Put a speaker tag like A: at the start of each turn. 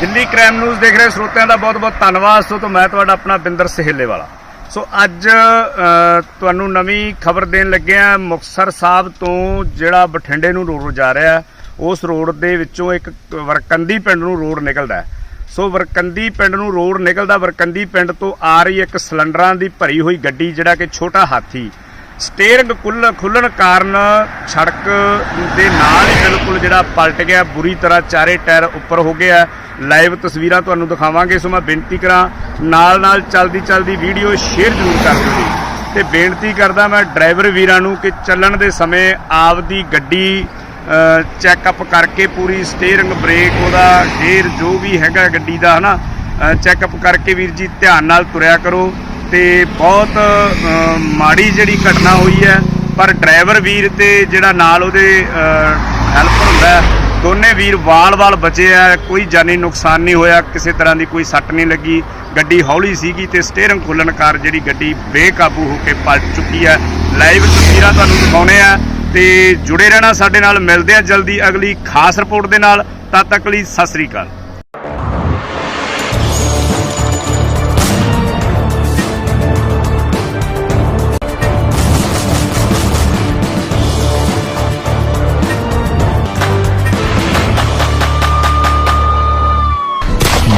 A: Delhi crime news ਦੇਖ ਰਹੇ ਸਰੋਤਿਆਂ ਦਾ ਬਹੁਤ-ਬਹੁਤ ਧੰਨਵਾਦ। ਸੋ ਤੋਂ ਮੈਂ ਤੁਹਾਡਾ ਆਪਣਾ ਬਿੰਦਰ ਸਹੇਲੇ ਵਾਲਾ। ਸੋ ਅੱਜ ਤੁਹਾਨੂੰ ਨਵੀਂ ਖਬਰ ਦੇਣ ਲੱਗਿਆ ਮੁਕਤਸਰ ਸਾਹਿਬ ਤੋਂ ਜਿਹੜਾ ਬਠਿੰਡੇ ਨੂੰ ਰੋਡ ਜਾ ਰਿਹਾ ਉਸ ਰੋਡ ਦੇ ਵਿੱਚੋਂ ਇੱਕ ਵਰਕੰਦੀ ਪਿੰਡ ਨੂੰ ਰੋਡ ਨਿਕਲਦਾ ਸੋ ਵਰਕੰਦੀ ਪਿੰਡ ਨੂੰ ਰੋਡ ਨਿਕਲਦਾ। ਵਰਕੰਦੀ ਪਿੰਡ ਤੋਂ ਆ ਰਹੀ ਇੱਕ ਸਿਲੰਡਰਾਂ ਦੀ ਭਰੀ ਹੋਈ ਗੱਡੀ, ਜਿਹੜਾ ਕਿ ਛੋਟਾ ਹਾਥੀ ਸਟੇਅਰਿੰਗ ਖੁੱਲ ਖੁੱਲਣ ਕਾਰਨ ਸੜਕ ਦੇ ਨਾਲ ਹੀ ਬਿਲਕੁਲ ਜਿਹੜਾ ਪਲਟ ਗਿਆ। ਬੁਰੀ ਤਰ੍ਹਾਂ ਚਾਰੇ ਟਾਇਰ ਉੱਪਰ ਹੋ ਗਿਆ ਲਾਈਵ ਤਸਵੀਰਾਂ ਤੁਹਾਨੂੰ ਦਿਖਾਵਾਂਗੇ, ਸੋ ਮੈਂ ਬੇਨਤੀ ਕਰਾਂ ਨਾਲ ਨਾਲ ਚੱਲਦੀ ਚੱਲਦੀ ਵੀਡੀਓ ਸ਼ੇਅਰ ਜ਼ਰੂਰ ਕਰ ਦਿਓ ਜੀ। ਤੇ ਬੇਨਤੀ ਕਰਦਾ ਮੈਂ ਡਰਾਈਵਰ ਵੀਰਾਂ ਨੂੰ ਕਿ ਚੱਲਣ ਦੇ ਸਮੇਂ ਆਪਦੀ ਗੱਡੀ ਚੈੱਕਅਪ ਕਰਕੇ ਪੂਰੀ ਸਟੀਅਰਿੰਗ ਬ੍ਰੇਕ, ਉਹਦਾ ਗੇਅਰ ਜੋ ਵੀ ਹੈਗਾ ਗੱਡੀ ਦਾ ਹਨਾ ਚੈੱਕਅਪ ਕਰਕੇ ਵੀਰ ਜੀ ਧਿਆਨ ਨਾਲ ਤੁਰਿਆ ਕਰੋ। ਤੇ ਬਹੁਤ ਅ, ਮਾੜੀ ਜਿਹੜੀ ਘਟਨਾ ਹੋਈ ਹੈ ਪਰ ਡਰਾਈਵਰ ਵੀਰ ਤੇ ਜਿਹੜਾ ਨਾਲ ਉਹਦੇ ਹੈਲਪਰ ਹੁੰਦਾ ਹੈ, ਦੋਨੇ ਵੀਰ ਵਾਲ-ਵਾਲ ਬਚੇ ਆ ਕੋਈ ਜਾਨੀ ਨੁਕਸਾਨ ਨਹੀਂ ਹੋਇਆ ਕਿਸੇ ਤਰ੍ਹਾਂ ਦੀ ਕੋਈ ਸੱਟ ਨਹੀਂ ਲੱਗੀ ਗੱਡੀ ਹੌਲੀ ਸੀਗੀ ਤੇ ਸਟੀਅਰਿੰਗ ਖੁੱਲਣ ਕਾਰ ਜਿਹੜੀ ਗੱਡੀ ਬੇਕਾਬੂ ਹੋ ਕੇ ਪਲਟ ਚੁੱਕੀ ਹੈ। ਲਾਈਵ ਤਸਵੀਰਾਂ ਤੁਹਾਨੂੰ ਦਿਖਾਉਣੇ ਆ ਤੇ ਜੁੜੇ ਰਹਿਣਾ ਸਾਡੇ ਨਾਲ ਮਿਲਦੇ ਆ ਜਲਦੀ ਅਗਲੀ ਖਾਸ ਰਿਪੋਰਟ ਦੇ ਨਾਲ ਤਦ ਤੱਕ ਲਈ ਸਤਿ ਸ੍ਰੀ ਅਕਾਲ।